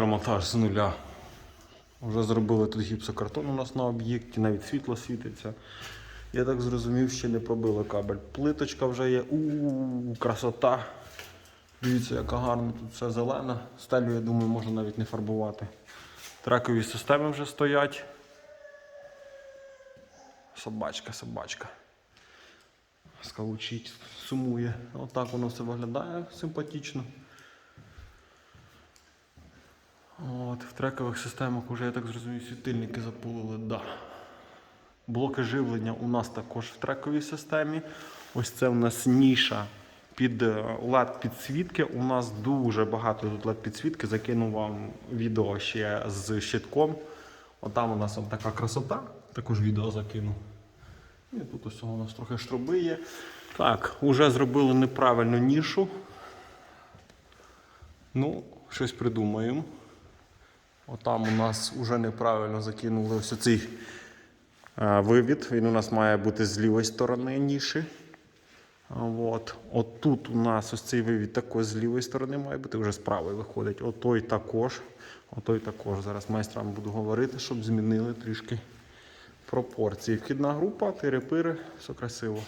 електромонтаж з нуля. Вже зробили тут гіпсокартон у нас на об'єкті, навіть світло світиться. Я так зрозумів, ще не пробили кабель. Плиточка вже є. У красота. Дивіться, яка гарна тут все зелена. Стелю, я думаю, можна навіть не фарбувати. Трекові системи вже стоять. Собачка, собачка. Скалучить, сумує. Отак воно все виглядає симпатично. От, в трекових системах вже, я так зрозумів, світильники запулили, да. Блоки живлення у нас також в трековій системі. Ось це у нас ніша під LED підсвітки. У нас дуже багато тут LED підсвітки. Закину вам відео ще з щитком. Отам у нас така красота. Також відео закину. І тут ось у нас трохи штроби є. Так, вже зробили неправильну нішу. Ну, щось придумаємо. Отам у нас вже неправильно закинули ось цей е, вивід. Він у нас має бути з лівої сторони ніші. От. От у нас ось цей вивід також з лівої сторони має бути, вже з правої виходить. Отой також. Отой також. Зараз майстрам буду говорити, щоб змінили трішки пропорції. Вхідна група, тири-пири, все красиво.